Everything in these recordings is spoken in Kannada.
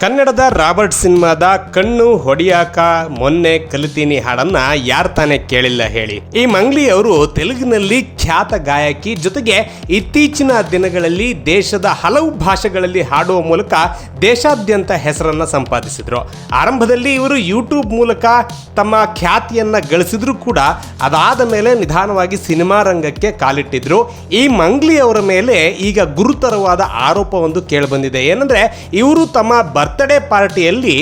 ಕನ್ನಡದ ರಾಬರ್ಟ್ ಸಿನಿಮಾದ ಕಣ್ಣು ಹೊಡಿಯಾಕ ಮೊನ್ನೆ ಕಲಿತೀನಿ ಹಾಡನ್ನ ಯಾರ್ ತಾನೇ ಕೇಳಿಲ್ಲ ಹೇಳಿ. ಈ ಮಂಗ್ಲಿ ಅವರು ತೆಲುಗಿನಲ್ಲಿ ಖ್ಯಾತ ಗಾಯಕಿ ಜೊತೆಗೆ ಇತ್ತೀಚಿನ ದಿನಗಳಲ್ಲಿ ದೇಶದ ಹಲವು ಭಾಷೆಗಳಲ್ಲಿ ಹಾಡುವ ಮೂಲಕ ದೇಶಾದ್ಯಂತ ಹೆಸರನ್ನ ಸಂಪಾದಿಸಿದ್ರು. ಆರಂಭದಲ್ಲಿ ಇವರು ಯೂಟ್ಯೂಬ್ ಮೂಲಕ ತಮ್ಮ ಖ್ಯಾತಿಯನ್ನ ಗಳಿಸಿದ್ರು ಕೂಡ ಅದಾದ ಮೇಲೆ ನಿಧಾನವಾಗಿ ಸಿನಿಮಾ ರಂಗಕ್ಕೆ ಕಾಲಿಟ್ಟಿದ್ರು. ಈ ಮಂಗ್ಲಿ ಅವರ ಮೇಲೆ ಈಗ ಗುರುತರವಾದ ಆರೋಪವೊಂದು ಕೇಳಿಬಂದಿದೆ ಏನಂದ್ರೆ ಇವರು ತಮ್ಮ ಬರ್ತ್ಡೇ ಪಾರ್ಟಿಯಲ್ಲಿ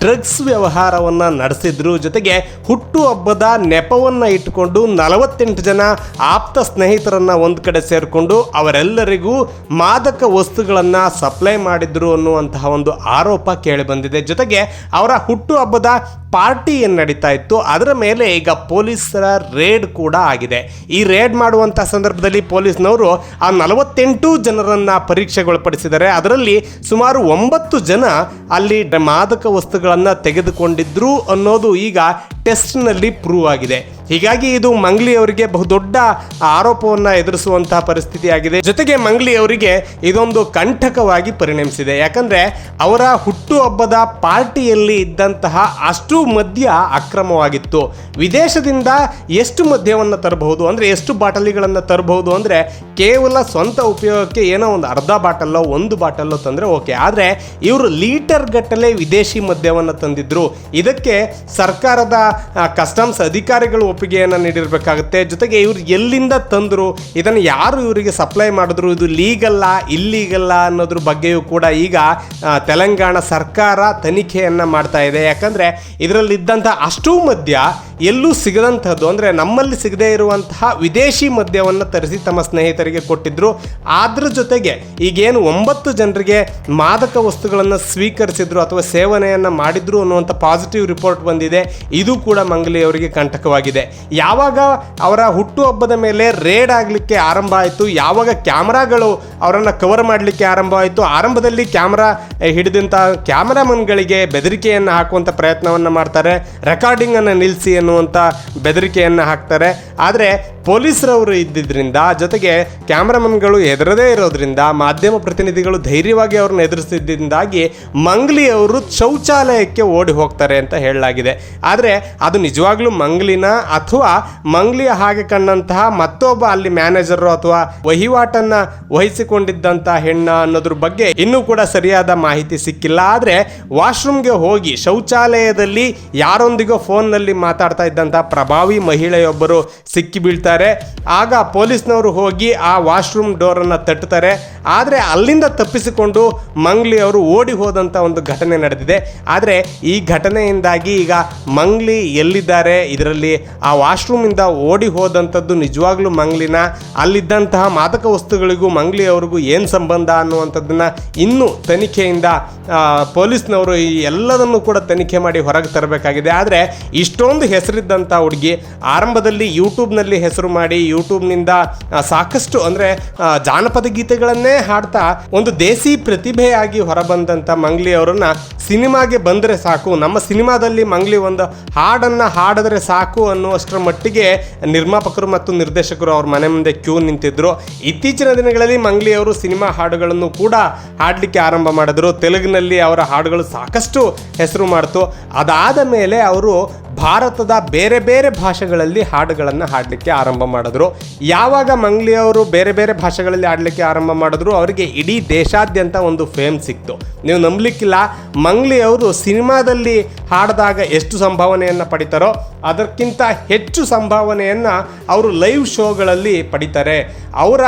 ಡ್ರಗ್ಸ್ ವ್ಯವಹಾರವನ್ನು ನಡೆಸಿದ್ರು ಜೊತೆಗೆ ಹುಟ್ಟು ಹಬ್ಬದ ನೆಪವನ್ನ ಇಟ್ಟುಕೊಂಡು ನಲವತ್ತೆಂಟು ಜನ ಆಪ್ತ ಸ್ನೇಹಿತರನ್ನ ಒಂದು ಕಡೆ ಸೇರಿಕೊಂಡು ಅವರೆಲ್ಲರಿಗೂ ಮಾದಕ ವಸ್ತುಗಳನ್ನ ಸಪ್ಲೈ ಮಾಡಿದ್ರು ಅನ್ನುವಂತಹ ಒಂದು ಆರೋಪ ಕೇಳಿ ಬಂದಿದೆ. ಜೊತೆಗೆ ಅವರ ಹುಟ್ಟು ಹಬ್ಬದ ಪಾರ್ಟಿ ಏನು ನಡೀತಾ ಇತ್ತು. ಅದರ ಮೇಲೆ ಈಗ ಪೊಲೀಸರ ರೇಡ್ ಕೂಡ ಆಗಿದೆ. ಈ ರೇಡ್ ಮಾಡುವಂಥ ಸಂದರ್ಭದಲ್ಲಿ ಪೊಲೀಸ್ನವರು ಆ ನಲವತ್ತೆಂಟು ಜನರನ್ನು ಪರೀಕ್ಷೆಗೊಳಪಡಿಸಿದ್ದಾರೆ. ಅದರಲ್ಲಿ ಸುಮಾರು ಒಂಬತ್ತು ಜನ ಅಲ್ಲಿ ಮಾದಕ ವಸ್ತುಗಳನ್ನು ತೆಗೆದುಕೊಂಡಿದ್ರು ಅನ್ನೋದು ಈಗ ಟೆಸ್ಟ್ನಲ್ಲಿ ಪ್ರೂವ್ ಆಗಿದೆ. ಹೀಗಾಗಿ ಇದು ಮಂಗ್ಲಿ ಅವರಿಗೆ ಬಹುದೊಡ್ಡ ಆರೋಪವನ್ನು ಎದುರಿಸುವಂತಹ ಪರಿಸ್ಥಿತಿ ಆಗಿದೆ ಜೊತೆಗೆ ಮಂಗ್ಲಿ ಅವರಿಗೆ ಇದೊಂದು ಕಂಠಕವಾಗಿ ಪರಿಣಮಿಸಿದೆ. ಯಾಕಂದ್ರೆ ಅವರ ಹುಟ್ಟುಹಬ್ಬದ ಪಾರ್ಟಿಯಲ್ಲಿ ಇದ್ದಂತಹ ಅಷ್ಟು ಮದ್ಯ ಅಕ್ರಮವಾಗಿತ್ತು. ವಿದೇಶದಿಂದ ಎಷ್ಟು ಮದ್ಯವನ್ನು ತರಬಹುದು, ಅಂದ್ರೆ ಎಷ್ಟು ಬಾಟಲಿಗಳನ್ನು ತರಬಹುದು, ಅಂದ್ರೆ ಕೇವಲ ಸ್ವಂತ ಉಪಯೋಗಕ್ಕೆ ಏನೋ ಒಂದು ಅರ್ಧ ಬಾಟಲ್ಲೋ ಒಂದು ಬಾಟಲ್ಲೋ ತಂದರೆ ಓಕೆ. ಆದರೆ ಇವರು ಲೀಟರ್ ಗಟ್ಟಲೆ ವಿದೇಶಿ ಮದ್ಯವನ್ನು ತಂದಿದ್ರು. ಇದಕ್ಕೆ ಸರ್ಕಾರದ ಕಸ್ಟಮ್ಸ್ ಅಧಿಕಾರಿಗಳು ಒಪ್ಪಿಗೆಯನ್ನು ನೀಡಿರಬೇಕಾಗುತ್ತೆ. ಜೊತೆಗೆ ಇವ್ರು ಎಲ್ಲಿಂದ ತಂದರು, ಇದನ್ನು ಯಾರು ಇವರಿಗೆ ಸಪ್ಲೈ ಮಾಡಿದ್ರು, ಇದು ಲೀಗಲ್ಲ ಇಲ್ಲೀಗಲ್ಲ ಅನ್ನೋದ್ರ ಬಗ್ಗೆಯೂ ಕೂಡ ಈಗ ತೆಲಂಗಾಣ ಸರ್ಕಾರ ತನಿಖೆಯನ್ನು ಮಾಡ್ತಾ ಇದೆ. ಯಾಕಂದರೆ ಇದರಲ್ಲಿದ್ದಂಥ ಅಷ್ಟೂ ಮದ್ಯ ಎಲ್ಲೂ ಸಿಗದಂಥದ್ದು, ಅಂದರೆ ನಮ್ಮಲ್ಲಿ ಸಿಗದೇ ಇರುವಂತಹ ವಿದೇಶಿ ಮದ್ಯವನ್ನು ತರಿಸಿ ತಮ್ಮ ಸ್ನೇಹಿತರಿಗೆ ಕೊಟ್ಟಿದ್ದರು ಅದ್ರ ಜೊತೆಗೆ ಈಗೇನು ಒಂಬತ್ತು ಜನರಿಗೆ ಮಾದಕ ವಸ್ತುಗಳನ್ನು ಸ್ವೀಕರಿಸಿದ್ರು ಅಥವಾ ಸೇವನೆಯನ್ನು ಮಾಡಿದ್ರು ಅನ್ನುವಂಥ ಪಾಸಿಟಿವ್ ರಿಪೋರ್ಟ್ ಬಂದಿದೆ. ಇದು ಕೂಡ ಮಂಗಲಿ ಅವರಿಗೆ ಕಂಟಕವಾಗಿದೆ. ಯಾವಾಗ ಅವರ ಹುಟ್ಟುಹಬ್ಬದ ಮೇಲೆ ರೇಡ್ ಆಗಲಿಕ್ಕೆ ಆರಂಭ ಆಯಿತು, ಯಾವಾಗ ಕ್ಯಾಮ್ರಾಗಳು ಅವರನ್ನು ಕವರ್ ಮಾಡಲಿಕ್ಕೆ ಆರಂಭ ಆಯಿತು, ಆರಂಭದಲ್ಲಿ ಕ್ಯಾಮ್ರಾ ಹಿಡಿದಂಥ ಕ್ಯಾಮರಾಮನ್ಗಳಿಗೆ ಬೆದರಿಕೆಯನ್ನು ಹಾಕುವಂಥ ಪ್ರಯತ್ನವನ್ನು ಮಾಡ್ತಾರೆ. ರೆಕಾರ್ಡಿಂಗನ್ನು ನಿಲ್ಲಿಸಿ ಅನ್ನುವಂಥ ಬೆದರಿಕೆಯನ್ನು ಹಾಕ್ತಾರೆ. ಆದರೆ ಪೊಲೀಸರವರು ಇದ್ದಿದ್ದರಿಂದ ಜೊತೆಗೆ ಕ್ಯಾಮ್ರಾಮನ್ಗಳು ಎದುರದೇ ಇರೋದ್ರಿಂದ, ಮಾಧ್ಯಮ ಪ್ರತಿನಿಧಿಗಳು ಧೈರ್ಯವಾಗಿ ಅವ್ರನ್ನ ಎದುರಿಸಿದ್ದರಿಂದಾಗಿ ಮಂಗ್ಲಿ ಅವರು ಶೌಚಾಲಯಕ್ಕೆ ಓಡಿ ಹೋಗ್ತಾರೆ ಅಂತ ಹೇಳಲಾಗಿದೆ. ಆದರೆ ಅದು ನಿಜವಾಗ್ಲೂ ಮಂಗ್ಲಿನ ಅಥವಾ ಮಂಗ್ಲಿಯ ಹಾಗೆ ಕಂಡಂತಹ ಮತ್ತೊಬ್ಬ ಅಲ್ಲಿ ಮ್ಯಾನೇಜರು ಅಥವಾ ವಹಿವಾಟನ್ನು ವಹಿಸಿಕೊಂಡಿದ್ದಂಥ ಹೆಣ್ಣ ಅನ್ನೋದ್ರ ಬಗ್ಗೆ ಇನ್ನೂ ಕೂಡ ಸರಿಯಾದ ಮಾಹಿತಿ ಸಿಕ್ಕಿಲ್ಲ. ಆದರೆ ವಾಶ್ರೂಮ್ಗೆ ಹೋಗಿ ಶೌಚಾಲಯದಲ್ಲಿ ಯಾರೊಂದಿಗೋ ಫೋನ್ನಲ್ಲಿ ಮಾತಾಡ್ತಾ ಇದ್ದಂಥ ಪ್ರಭಾವಿ ಮಹಿಳೆಯೊಬ್ಬರು ಸಿಕ್ಕಿ ಬೀಳ್ತಾರೆ ಆಗ ಪೊಲೀಸ್ನವರು ಹೋಗಿ ಆ ವಾಶ್ರೂಮ್ ಡೋರನ್ನು ತಟ್ಟುತ್ತಾರೆ ಆದರೆ ಅಲ್ಲಿಂದ ತಪ್ಪಿಸಿಕೊಂಡು ಮಂಗ್ಲಿ ಅವರು ಓಡಿ ಹೋದಂಥ ಒಂದು ಘಟನೆ ನಡೆದಿದೆ. ಆದರೆ ಈ ಘಟನೆಯಿಂದಾಗಿ ಈಗ ಮಂಗ್ಲಿ ಎಲ್ಲಿದ್ದಾರೆ, ಇದರಲ್ಲಿ ಆ ವಾಶ್ರೂಮಿಂದ ಓಡಿ ಹೋದಂಥದ್ದು ನಿಜವಾಗ್ಲೂ ಮಂಗ್ಲಿನ? ಅಲ್ಲಿದ್ದಂತಹ ಮಾದಕ ವಸ್ತುಗಳಿಗೂ ಮಂಗ್ಲಿ ಅವ್ರಿಗೂ ಏನು ಸಂಬಂಧ ಅನ್ನುವಂಥದ್ದನ್ನು ಇನ್ನೂ ತನಿಖೆಯಿಂದ ಪೊಲೀಸ್ನವರು ಈ ಎಲ್ಲದನ್ನು ಕೂಡ ತನಿಖೆ ಮಾಡಿ ಹೊರಗೆ ತರಬೇಕಾಗಿದೆ. ಆದರೆ ಇಷ್ಟೊಂದು ಹೆಸರಿದ್ದಂಥ ಹುಡುಗಿ ಆರಂಭದಲ್ಲಿ ಯೂಟ್ಯೂಬ್ನಲ್ಲಿ ಹೆಸರು ಮಾಡಿ ಯೂಟ್ಯೂಬ್ನಿಂದ ಸಾಕಷ್ಟು ಅಂದರೆ ಜಾನಪದ ಗೀತೆಗಳನ್ನೇ ಹಾಡ್ತಾ ಒಂದು ದೇಸಿ ಪ್ರತಿಭೆಯಾಗಿ ಹೊರಬಂದಂಥ ಮಂಗ್ಲಿ ಅವರನ್ನ ಸಿನಿಮಾಗೆ ಬಂದರೆ ಸಾಕು. ನಮ್ಮ ಸಿನಿಮಾದಲ್ಲಿ ಮಂಗ್ಲಿ ಒಂದು ಹಾಡನ್ನು ಹಾಡಿದ್ರೆ ಸಾಕು ಅನ್ನುವಷ್ಟರ ಮಟ್ಟಿಗೆ ನಿರ್ಮಾಪಕರು ಮತ್ತು ನಿರ್ದೇಶಕರು ಅವ್ರ ಮನೆ ಮುಂದೆ ಕ್ಯೂ ನಿಂತಿದ್ರು. ಇತ್ತೀಚಿನ ದಿನಗಳಲ್ಲಿ ಮಂಗ್ಲಿ ಅವರು ಸಿನಿಮಾ ಹಾಡುಗಳನ್ನು ಕೂಡ ಹಾಡಲಿಕ್ಕೆ ಆರಂಭ ಮಾಡಿದ್ರು. ತೆಲುಗಿನಲ್ಲಿ ಅವರ ಹಾಡುಗಳು ಸಾಕಷ್ಟು ಹೆಸರು ಮಾಡ್ತು. ಅದಾದ ಮೇಲೆ ಅವರು ಭಾರತದ ಬೇರೆ ಬೇರೆ ಭಾಷೆಗಳಲ್ಲಿ ಹಾಡುಗಳನ್ನು ಹಾಡಲಿಕ್ಕೆ ಆರಂಭ ಮಾಡಿದ್ರು. ಯಾವಾಗ ಮಂಗ್ಲಿ ಅವರು ಬೇರೆ ಬೇರೆ ಭಾಷೆಗಳಲ್ಲಿ ಹಾಡಲಿಕ್ಕೆ ಆರಂಭ ಮಾಡಿದ್ರು, ಅವರಿಗೆ ಇಡೀ ದೇಶಾದ್ಯಂತ ಒಂದು ಫೇಮ್ ಸಿಕ್ತು. ನೀವು ನಂಬಲಿಕ್ಕಿಲ್ಲ, ಮಂಗ್ಲಿ ಅವರು ಸಿನಿಮಾದಲ್ಲಿ ಹಾಡಿದಾಗ ಎಷ್ಟು ಸಂಭಾವನೆಯನ್ನು ಪಡಿತಾರೋ, ಅದಕ್ಕಿಂತ ಹೆಚ್ಚು ಸಂಭಾವನೆಯನ್ನು ಅವರು ಲೈವ್ ಶೋಗಳಲ್ಲಿ ಪಡಿತಾರೆ. ಅವರ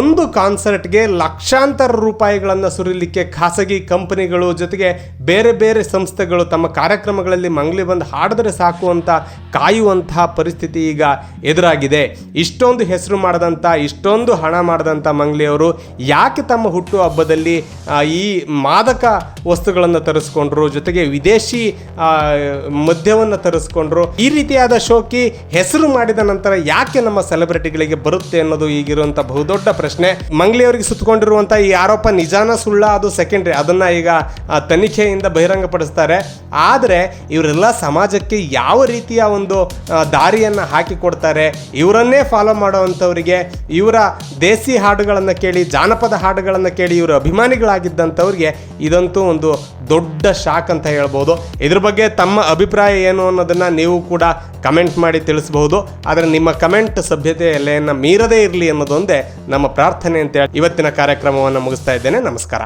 ಒಂದು ಕಾನ್ಸರ್ಟ್ಗೆ ಲಕ್ಷಾಂತರ ರೂಪಾಯಿಗಳನ್ನು ಸುರಿಲಿಕ್ಕೆ ಖಾಸಗಿ ಕಂಪನಿಗಳು ಜೊತೆಗೆ ಬೇರೆ ಬೇರೆ ಸಂಸ್ಥೆಗಳು ತಮ್ಮ ಕಾರ್ಯಕ್ರಮಗಳಲ್ಲಿ ಮಂಗ್ಲಿ ಬಂದು ಹಾಡಿದ್ರೆ ಸಾಕು. ಅಂತ ಕಾಯುವಂತಹ ಪರಿಸ್ಥಿತಿ ಈಗ ಎದುರಾಗಿದೆ. ಇಷ್ಟೊಂದು ಹೆಸರು ಮಾಡಿದಂಥ ಇಷ್ಟೊಂದು ಹಣ ಮಾಡಿದಂಥ ಮಂಗ್ಲಿಯವರು ಯಾಕೆ ತಮ್ಮ ಹುಟ್ಟು ಹಬ್ಬದಲ್ಲಿ ಈ ಮಾದಕ ವಸ್ತುಗಳನ್ನು ತರಿಸ್ಕೊಂಡ್ರು, ಜೊತೆಗೆ ವಿದೇಶಿ ಮದ್ಯವನ್ನು ತರಿಸ್ಕೊಂಡ್ರು, ಈ ರೀತಿಯಾದ ಶೋಕಿ ಹೆಸರು ಮಾಡಿದ ನಂತರ ಯಾಕೆ ನಮ್ಮ ಸೆಲೆಬ್ರಿಟಿಗಳಿಗೆ ಬರುತ್ತೆ ಅನ್ನೋದು ಈಗಿರುವಂಥ ಬಹುದೊಡ್ಡ ಪ್ರಶ್ನೆ. ಮಂಗ್ಲಿಯವರಿಗೆ ಸುತ್ತಕೊಂಡಿರುವಂಥ ಈ ಆರೋಪ ನಿಜಾನ ಸುಳ್ಳ, ಅದು ಸೆಕೆಂಡ್ರಿ ಅದನ್ನ ಈಗ ತನಿಖೆಯಿಂದ ಬಹಿರಂಗಪಡಿಸ್ತಾರೆ. ಆದರೆ ಇವರೆಲ್ಲ ಸಮಾಜಕ್ಕೆ ಯಾವ ರೀತಿಯ ಒಂದು ದಾರಿಯನ್ನು ಹಾಕಿಕೊಡ್ತಾರೆ, ಇವರನ್ನೇ ಫಾಲೋ ಮಾಡೋವಂಥವ್ರಿಗೆ, ಇವರ ದೇಸಿ ಹಾಡುಗಳನ್ನು ಕೇಳಿ, ಜಾನಪದ ಹಾಡುಗಳನ್ನು ಕೇಳಿ, ಇವರು ಅಭಿಮಾನಿಗಳಾಗಿದ್ದಂಥವ್ರಿಗೆ ಇದಂತೂ ಒಂದು ದೊಡ್ಡ ಶಾಕ್ ಅಂತ ಹೇಳ್ಬೋದು. ಇದ್ರ ಬಗ್ಗೆ ತಮ್ಮ ಅಭಿಪ್ರಾಯ ಏನು ಅನ್ನೋದನ್ನು ನೀವು ಕೂಡ ಕಮೆಂಟ್ ಮಾಡಿ ತಿಳಿಸಬಹುದು. ಆದರೆ ನಿಮ್ಮ ಕಮೆಂಟ್ ಸಭ್ಯತೆ ಎಲ್ಲೆಯನ್ನು ಮೀರದೇ ಇರಲಿ ಅನ್ನೋದೊಂದೇ ನಮ್ಮ ಪ್ರಾರ್ಥನೆ ಅಂತ ಹೇಳಿ ಇವತ್ತಿನ ಕಾರ್ಯಕ್ರಮವನ್ನು ಮುಗಿಸ್ತಾ ಇದ್ದೇನೆ. ನಮಸ್ಕಾರ.